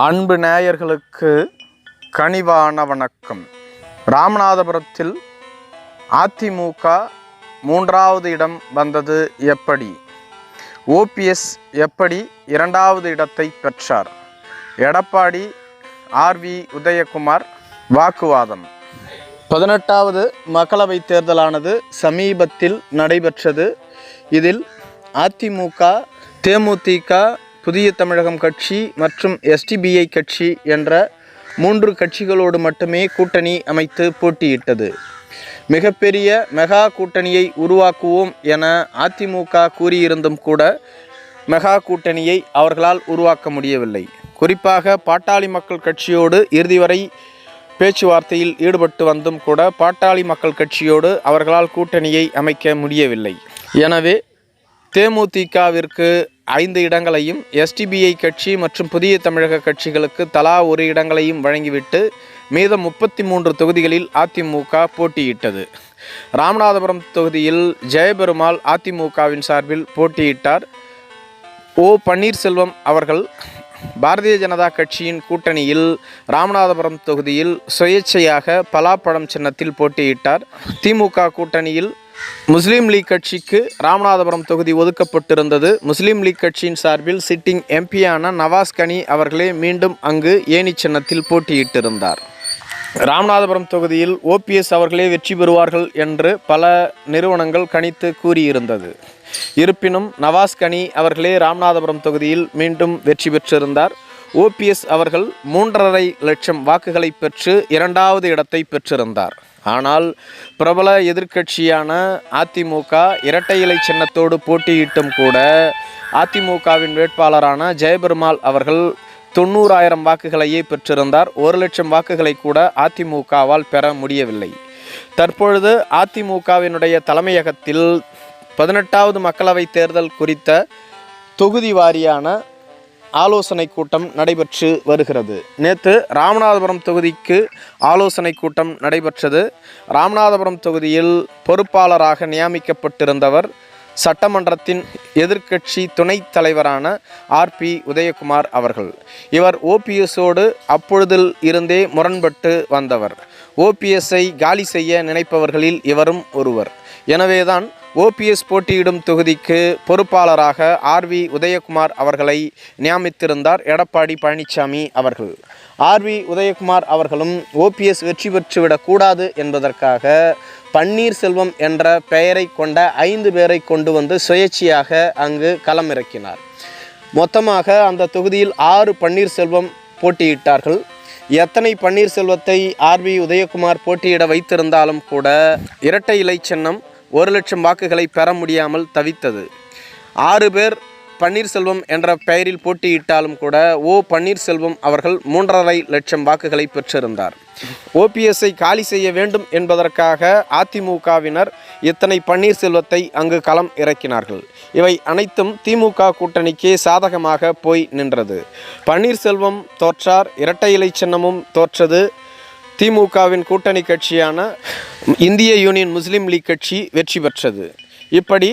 அன்பு நேயர்களுக்கு கனிவான வணக்கம். ராமநாதபுரத்தில் அதிமுக மூன்றாவது இடம் வந்தது எப்படி? ஓபிஎஸ் எப்படி இரண்டாவது இடத்தை பெற்றார்? எடப்பாடி ஆர்வி உதயகுமார் வாக்குவாதம். பதினெட்டாவது மக்களவைத் தேர்தலானது சமீபத்தில் நடைபெற்றது. இதில் அதிமுக தேமுதிக புதிய தமிழகம் கட்சி மற்றும் எஸ்டிபிஐ கட்சி என்ற மூன்று கட்சிகளோடு மட்டுமே கூட்டணி அமைத்து போட்டியிட்டது. மிகப்பெரிய மெகா கூட்டணியை உருவாக்குவோம் என அதிமுக கூறியிருந்தும் கூட மெகா கூட்டணியை அவர்களால் உருவாக்க முடியவில்லை. குறிப்பாக பாட்டாளி மக்கள் கட்சியோடு இறுதி வரை பேச்சுவார்த்தையில் ஈடுபட்டு வந்தும் கூட பாட்டாளி மக்கள் கட்சியோடு அவர்களால் கூட்டணியை அமைக்க முடியவில்லை. எனவே தேமுதிகவிற்கு ஐந்து இடங்களையும் எஸ்டிபிஐ கட்சி மற்றும் புதிய தமிழக கட்சிகளுக்கு தலா ஒரு இடங்களையும் வழங்கிவிட்டு மீதம் முப்பத்தி மூன்று தொகுதிகளில் அதிமுக போட்டியிட்டது. ராமநாதபுரம் தொகுதியில் ஜெயபெருமாள் அதிமுகவின் சார்பில் போட்டியிட்டார். ஓ பன்னீர்செல்வம் அவர்கள் பாரதிய ஜனதா கட்சியின் கூட்டணியில் ராமநாதபுரம் தொகுதியில் சுயேட்சையாக பலாப்பழம் சின்னத்தில் போட்டியிட்டார். திமுக கூட்டணியில் முஸ்லீம் லீக் கட்சிக்கு ராமநாதபுரம் தொகுதி ஒதுக்கப்பட்டிருந்தது. முஸ்லீம் லீக் கட்சியின் சார்பில் சிட்டிங் எம்பியான நவாஸ் கனி அவர்களே மீண்டும் அங்கு ஏணி சின்னத்தில் போட்டியிட்டிருந்தார். ராமநாதபுரம் தொகுதியில் ஓபிஎஸ் அவர்களே வெற்றி பெறுவார்கள் என்று பல நிறுவனங்கள் கணித்து கூறியிருந்தது. இருப்பினும் நவாஸ் கனி அவர்களே ராமநாதபுரம் தொகுதியில் மீண்டும் வெற்றி பெற்றிருந்தார். ஓபிஎஸ் அவர்கள் மூன்றரை லட்சம் வாக்குகளை பெற்று இரண்டாவது இடத்தை பெற்றிருந்தார். ஆனால் பிரபல எதிர்க்கட்சியான அதிமுக இரட்டை இலை சின்னத்தோடு போட்டியிட்டும் கூட அதிமுகவின் வேட்பாளரான ஜெயபெருமாள் அவர்கள் தொண்ணூறாயிரம் வாக்குகளையே பெற்றிருந்தார். ஒரு லட்சம் வாக்குகளை கூட அதிமுகவால் பெற முடியவில்லை. தற்பொழுது அதிமுகவினுடைய தலைமையகத்தில் பதினெட்டாவது மக்களவைத் தேர்தல் குறித்த தொகுதி வாரியான ஆலோசனை கூட்டம் நடைபெற்று வருகிறது. நேற்று ராமநாதபுரம் தொகுதிக்கு ஆலோசனை கூட்டம் நடைபெற்றது. ராமநாதபுரம் தொகுதியில் பொறுப்பாளராக நியமிக்கப்பட்டிருந்தவர் சட்டமன்றத்தின் எதிர்க்கட்சி துணைத் தலைவரான ஆர்பி உதயகுமார் அவர்கள். இவர் ஓபிஎஸோடு அப்பொழுதில் இருந்தே முரண்பட்டு வந்தவர். ஓபிஎஸ்ஐ காலி செய்ய நினைப்பவர்களில் இவரும் ஒருவர். எனவேதான் ஓபிஎஸ் போட்டியிடும் தொகுதிக்கு பொறுப்பாளராக ஆர்வி உதயகுமார் அவர்களை நியமித்திருந்தார் எடப்பாடி பழனிசாமி அவர்கள். ஆர்வி உதயகுமார் அவர்களும் ஓபிஎஸ் வெற்றி பெற்றுவிடக்கூடாது என்பதற்காக பன்னீர்செல்வம் என்ற பெயரை கொண்ட ஐந்து பேரை கொண்டு வந்து சுயேட்சையாக அங்கு களமிறக்கினார். மொத்தமாக அந்த தொகுதியில் ஆறு பன்னீர்செல்வம் போட்டியிட்டார்கள். எத்தனை பன்னீர்செல்வத்தை ஆர்வி உதயகுமார் போட்டியிட வைத்திருந்தாலும் கூட இரட்டை இலை சின்னம் ஒரு லட்சம் வாக்குகளை பெற முடியாமல் தவித்தது. ஆறு பேர் பன்னீர்செல்வம் என்ற பெயரில் போட்டியிட்டாலும் கூட ஓ பன்னீர்செல்வம் அவர்கள் மூன்றரை லட்சம் வாக்குகளை பெற்றிருந்தார். ஓபிஎஸ்ஐ காலி செய்ய வேண்டும் என்பதற்காக அதிமுகவினர் இத்தனை பன்னீர்செல்வத்தை அங்கு களம் இறக்கினார்கள். இவை அனைத்தும் திமுக கூட்டணிக்கே சாதகமாக போய் நின்றது. பன்னீர்செல்வம் தோற்றார் இரட்டை இலை சின்னமும் தோற்றது. திமுகவின் கூட்டணி கட்சியான இந்திய யூனியன் முஸ்லீம் லீக் கட்சி வெற்றி பெற்றது. இப்படி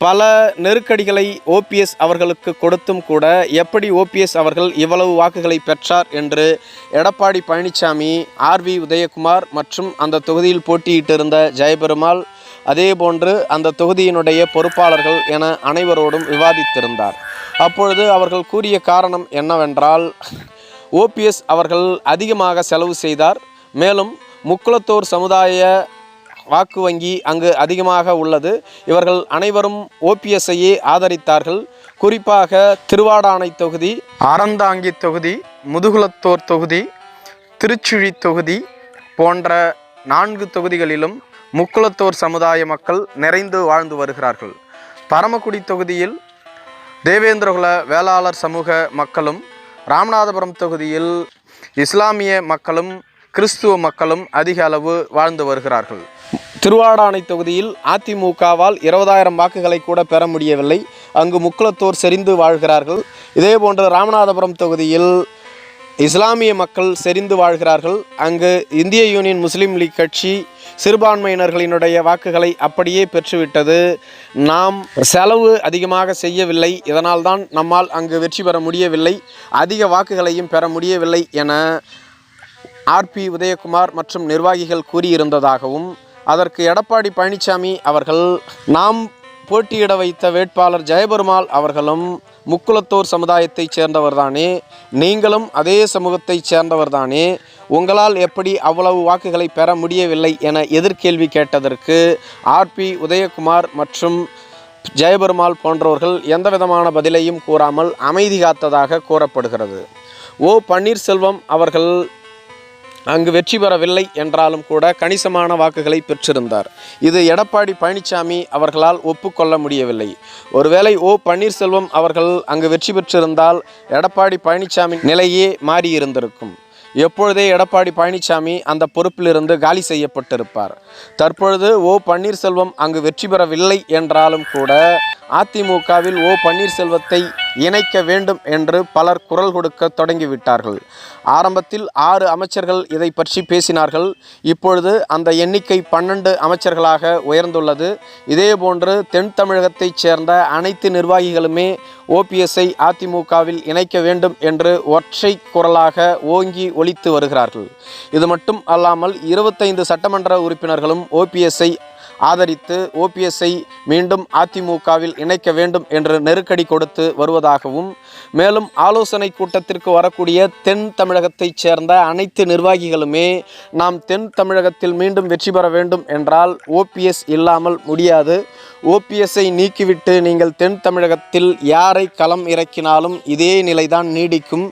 பல நெருக்கடிகளை ஓபிஎஸ் அவர்களுக்கு கொடுத்தும் கூட எப்படி ஓபிஎஸ் அவர்கள் இவ்வளவு வாக்குகளை பெற்றார் என்று எடப்பாடி பழனிசாமி ஆர்வி உதயகுமார் மற்றும் அந்த தொகுதியில் போட்டியிட்டிருந்த ஜெயபெருமாள் அதேபோன்று அந்த தொகுதியினுடைய பொறுப்பாளர்கள் என அனைவரோடும் விவாதித்திருந்தார். அப்பொழுது அவர்கள் கூறிய காரணம் என்னவென்றால் ஓபிஎஸ் அவர்கள் அதிகமாக செலவு செய்தார். மேலும் முக்குளத்தோர் சமுதாய வாக்கு வங்கி அங்கு அதிகமாக உள்ளது. இவர்கள் அனைவரும் ஓபிஎஸ்ஐயே ஆதரித்தார்கள். குறிப்பாக திருவாடானை தொகுதி அறந்தாங்கி தொகுதி முதுகுலத்தோர் தொகுதி திருச்சுழி தொகுதி போன்ற நான்கு தொகுதிகளிலும் முக்குளத்தோர் சமுதாய மக்கள் நிறைந்து வாழ்ந்து வருகிறார்கள். பரமக்குடி தொகுதியில் தேவேந்திரகுல வேளாளர் சமூக மக்களும் ராமநாதபுரம் தொகுதியில் இஸ்லாமிய மக்களும் கிறிஸ்துவ மக்களும் அதிக அளவு வாழ்ந்து வருகிறார்கள். திருவாடானை தொகுதியில் அதிமுகவால் இருபதாயிரம் வாக்குகளை கூட பெற முடியவில்லை. அங்கு முக்குளத்தோர் செறிந்து வாழ்கிறார்கள். இதேபோன்று ராமநாதபுரம் தொகுதியில் இஸ்லாமிய மக்கள் செறிந்து வாழ்கிறார்கள். அங்கு இந்திய யூனியன் முஸ்லீம் லீக் கட்சி சிறுபான்மையினர்களினுடைய வாக்குகளை அப்படியே பெற்றுவிட்டது. நாம் செலவு அதிகமாக செய்யவில்லை. இதனால்தான் நம்மால் அங்கு வெற்றி பெற முடியவில்லை. அதிக வாக்குகளையும் பெற முடியவில்லை என ஆர்பி உதயகுமார் மற்றும் நிர்வாகிகள் கூறியிருந்ததாகவும் அதற்கு எடப்பாடி பழனிசாமி அவர்கள் நாம் போட்டியிட வைத்த வேட்பாளர் ஜெயபெருமாள் அவர்களும் முக்குலத்தோர் சமுதாயத்தைச் சேர்ந்தவர்தானே? நீங்களும் அதே சமூகத்தைச் சேர்ந்தவர்தானே? உங்களால் எப்படி அவ்வளவு வாக்குகளை பெற முடியவில்லை என எதிர்கேள்வி கேட்டதற்கு ஆர்பி உதயகுமார் மற்றும் ஜெயபெருமாள் போன்றவர்கள் எந்த விதமான பதிலையும் கூறாமல் அமைதி காத்ததாக கூறப்படுகிறது. ஓ பன்னீர்செல்வம் அவர்கள் அங்கு வெற்றி பெறவில்லை என்றாலும் கூட கணிசமான வாக்குகளை பெற்றிருந்தார். இது எடப்பாடி பழனிசாமி அவர்களால் ஒப்புக்கொள்ள முடியவில்லை. ஒருவேளை ஓ. பன்னீர்செல்வம் அவர்கள் அங்கு வெற்றி பெற்றிருந்தால் எடப்பாடி பழனிசாமி நிலையே மாறியிருந்திருக்கும். எப்பொழுதே எடப்பாடி பழனிசாமி அந்த பொறுப்பிலிருந்து காலி செய்யப்பட்டிருப்பார். தற்பொழுது ஓ. பன்னீர்செல்வம் அங்கு வெற்றி பெறவில்லை என்றாலும் கூட அதிமுகவில் ஓ பன்னீர்செல்வத்தை இணைக்க வேண்டும் என்று பலர் குரல் கொடுக்க தொடங்கிவிட்டார்கள். ஆரம்பத்தில் ஆறு அமைச்சர்கள் இதை பற்றி பேசினார்கள். இப்பொழுது அந்த எண்ணிக்கை பன்னெண்டு அமைச்சர்களாக உயர்ந்துள்ளது. இதேபோன்று தென் தமிழகத்தைச் சேர்ந்த அனைத்து நிர்வாகிகளுமே ஓபிஎஸ்ஐ அதிமுகவில் இணைக்க வேண்டும் என்று ஒற்றை குரலாக ஓங்கி ஒழித்து வருகிறார்கள். இது மட்டும் அல்லாமல் இருபத்தைந்து சட்டமன்ற உறுப்பினர்களும் ஓபிஎஸ்ஐ ஆதரித்து ஓபிஎஸ்ஐ மீண்டும் அதிமுகவில் இணைக்க வேண்டும் என்று நெருக்கடி கொடுத்து வருவதாகவும் மேலும் ஆலோசனை கூட்டத்திற்கு வரக்கூடிய தென் தமிழகத்தைச் சேர்ந்த அனைத்து நிர்வாகிகளுமே நாம் தென் தமிழகத்தில் மீண்டும் வெற்றி பெற வேண்டும் என்றால் ஓபிஎஸ் இல்லாமல் முடியாது. ஓபிஎஸ்ஐ நீக்கிவிட்டு நீங்கள் தென் தமிழகத்தில் யாரை களம் இறக்கினாலும் இதே நிலைதான் நீடிக்கும்.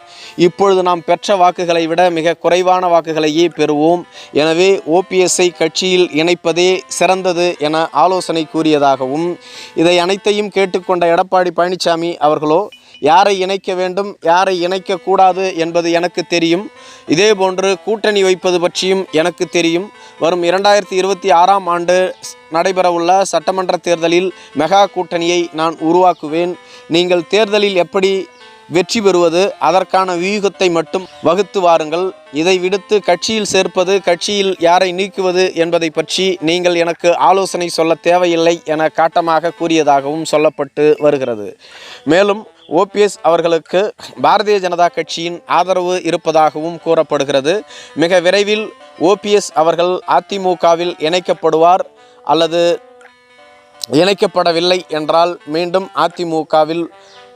இப்பொழுது நாம் பெற்ற வாக்குகளை விட மிக குறைவான வாக்குகளையே பெறுவோம். எனவே ஓபிஎஸ்ஐ கட்சியில் இணைப்பதே சிறந்தது என ஆலோசனை கூறியதாகவும் இதை அனைத்தையும் கேட்டுக்கொண்ட எடப்பாடி பழனிசாமி அவர்களோ யாரை இணைக்க வேண்டும் யாரை இணைக்கக்கூடாது என்பது எனக்கு தெரியும். இதேபோன்று கூட்டணி வைப்பது பற்றியும் எனக்கு தெரியும். வரும் இரண்டாயிரத்தி இருபத்தி ஆறாம் ஆண்டு நடைபெறவுள்ள சட்டமன்ற தேர்தலில் மெகா கூட்டணியை நான் உருவாக்குவேன். நீங்கள் தேர்தலில் எப்படி வெற்றி பெறுவது அதற்கான வியூகத்தை மட்டும் வகுத்து வாருங்கள். இதை விடுத்து கட்சியில் சேர்ப்பது கட்சியில் யாரை நீக்குவது என்பதை பற்றி நீங்கள் எனக்கு ஆலோசனை சொல்ல தேவையில்லை என காட்டமாக கூறியதாகவும் சொல்லப்பட்டு வருகிறது. மேலும் ஓபிஎஸ் அவர்களுக்கு பாரதிய ஜனதா கட்சியின் ஆதரவு இருப்பதாகவும் கூறப்படுகிறது. மிக விரைவில் ஓபிஎஸ் அவர்கள் அதிமுகவில் இணைக்கப்படுவார் அல்லது இணைக்கப்படவில்லை என்றால் மீண்டும் அதிமுகவில்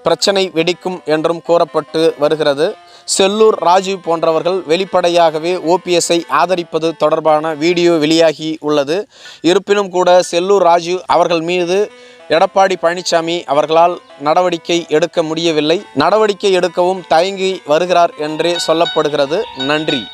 பிரச்சனை வெடிக்கும் என்றும் கூறப்பட்டு வருகிறது. செல்லூர் ராஜீவ் போன்றவர்கள் வெளிப்படையாகவே ஓபிஎஸ்ஐ ஆதரிப்பது தொடர்பான வீடியோ வெளியாகி உள்ளது. இருப்பினும் கூட செல்லூர் ராஜீவ் அவர்கள் மீது எடப்பாடி பழனிசாமி அவர்களால் நடவடிக்கை எடுக்க முடியவில்லை. நடவடிக்கை எடுக்கவும் தயங்கி வருகிறார் என்றே சொல்லப்படுகிறது. நன்றி.